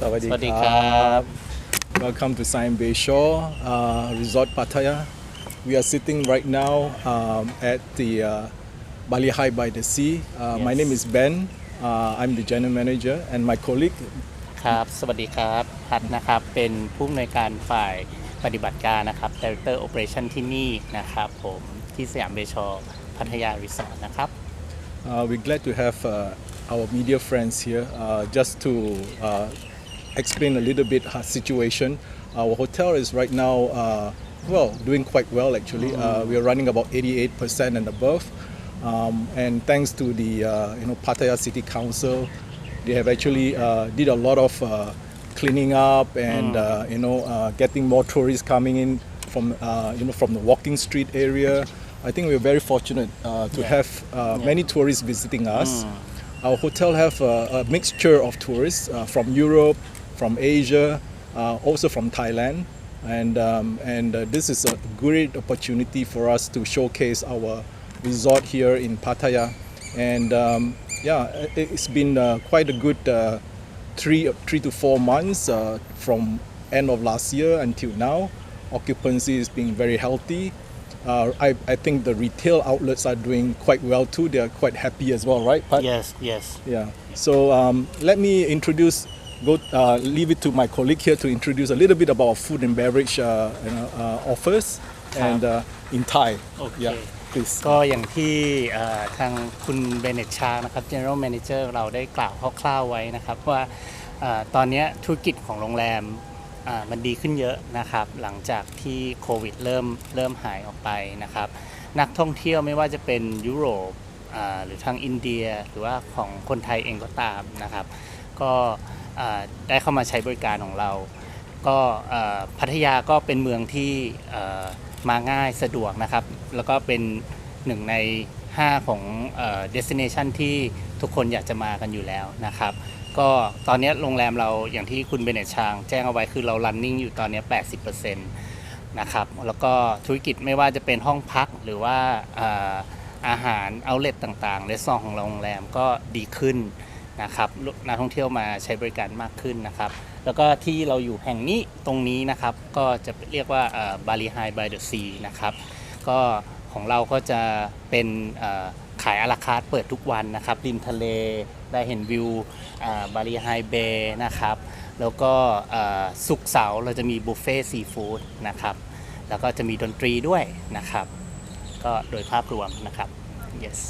สวัสดีครับ Welcome to Sign Bay Shore uh, Resort Pattaya. We are sitting right now um, at the uh, Bali High by the Sea. Uh, yes. My name is Ben. Uh, I'm the general manager and my colleague. ครับ สวัสดีครับ พัดนะครับ เป็นผู้อำนวยการฝ่ายปฏิบัติการนะครับ Director Operation ที่นี่นะครับผมที่สยามเบชอพัทยารีสอร์ทนะครับ uh, We're glad to have uh, our media friends here uh, just to uh, explain a little bit our situation. Our hotel is right now, uh, well, doing quite well actually. Uh, we are running about 88% and above. Um, and thanks to the uh, you know Pattaya City Council, they have actually uh, did a lot of uh, cleaning up and uh, you know uh, getting more tourists coming in from uh, you know from the walking street area. I think we're very fortunate to have uh, many tourists visiting us. Our hotel have a, a mixture of tourists uh, from Europe, from Asia, uh, also from Thailand, and um, and uh, this is a great opportunity for us to showcase our resort here in Pattaya, and um, yeah, it- it's been uh, quite a good uh, three three to four months uh, from end of last year until now. Occupancy is being very healthy. Uh, I, I think the retail outlets are doing quite well too. They are quite happy as well, right? Pat? yes yes Yeah. So um, let me introduce, go uh, leave it to my colleague here to introduce a little bit about food and beverage uh, you know, uh, offers and uh, in Thai. Okay. Yeah, please. ก็อย่างที่เอ่อทางคุณเบเนตชานะครับ General Manager เราได้กล่าวคร่าวๆไว้นะครับว่าเอ่อตอนเนี้ยธุรกิจของโรงแรมอ่ามันดีขึ้นเยอะนะครับ หลังจากที่โควิดเริ่มเริ่มหายออกไปนะครับ นักท่องเที่ยวไม่ว่าจะเป็นยุโรปอ่าหรือทางอินเดียหรือว่าของคนไทยเองก็ตามนะครับ ก็ได้เข้ามาใช้บริการของเรา ก็พัทยาก็เป็นเมืองที่มาง่ายสะดวกนะครับ แล้วก็เป็นหนึ่งใน 5 ของเอ่อ destination ที่ทุกคนอยากจะมากันอยู่แล้วนะครับ ก็ตอนนี้โรงแรมเราอย่างที่คุณเบเนชางแจ้งเอาไว้คือเรา running อยู่ตอนนี้ 80%นะครับ แล้วก็ธุรกิจไม่ว่าจะเป็นห้องพักหรือว่าอาหารเอาเล t ต่างๆ r ร s ซองของโรงแรมก็ดีขึ้น นะครับนักท่องเที่ยวมาใช้บริการมากขึ้นนะครับ แล้วก็ที่เราอยู่แห่งนี้ตรงนี้นะครับ ก็จะเรียกว่าบาลีไฮบายเดอะซีนะครับก็ของเราก็จะเป็นขายอาราคาร์เปิดทุกวันนะครับริมทะเลได้เห็นวิวบาลีไฮเบย์นะครับ แล้วก็เอ่อศุกเสาร์เราจะมีบุฟเฟ่ซีฟู้ดนะครับ แล้วก็จะมีดนตรีด้วยนะครับ ก็โดยภาพรวมนะครับ yes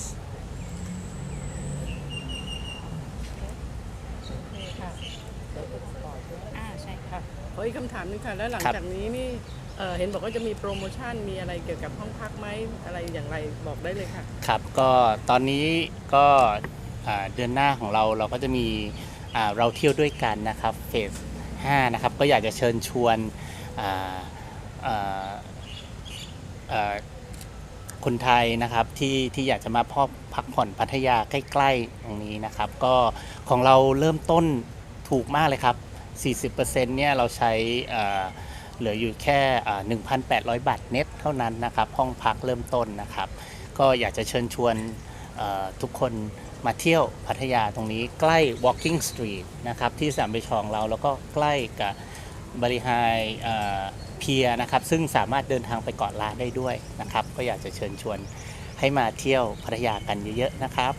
อ่าใช่ค่ะค่ะ ขออีกคำถามหนึงค่ะ แล้วหลังครับ จากนี้นี่เอ่อเห็นบอกว่าจะมีโปรโมชั่นมีอะไรเกี่ยวกับห้องพักไหมอะไรอย่างไรบอกได้เลยค่ะ ครับก็ตอนนี้ก็อ่าเดือนหน้าของเราเราก็จะมีอ่าเราเที่ยวด้วยกันนะครับเฟส5นะครับก็อยากจะเชิญชวนอ่าอ่าอ่า คนไทยนะครับที่ที่อยากจะมาพอพักผ่อนพัทยาใกล้ๆตรงนี้นะครับ ก็ของเราเริ่มต้นถูกมากเลยครับ 40%เนี่ยเราใช้เหลืออยู่แค่ 1,800 บาทเน็ตเท่านั้นนะครับ ห้องพักเริ่มต้นนะครับ ก็อยากจะเชิญชวนทุกคนมาเที่ยวพัทยาตรงนี้ใกล้ Walking Street นะครับที่สามเบชองเราแล้วก็ใกล้กับบริหาย เพียนะครับ ซึ่งสามารถเดินทางไปเกาะล้านได้ด้วยนะครับ ก็อยากจะเชิญชวนให้มาเที่ยวพัทยากันเยอะๆนะครับ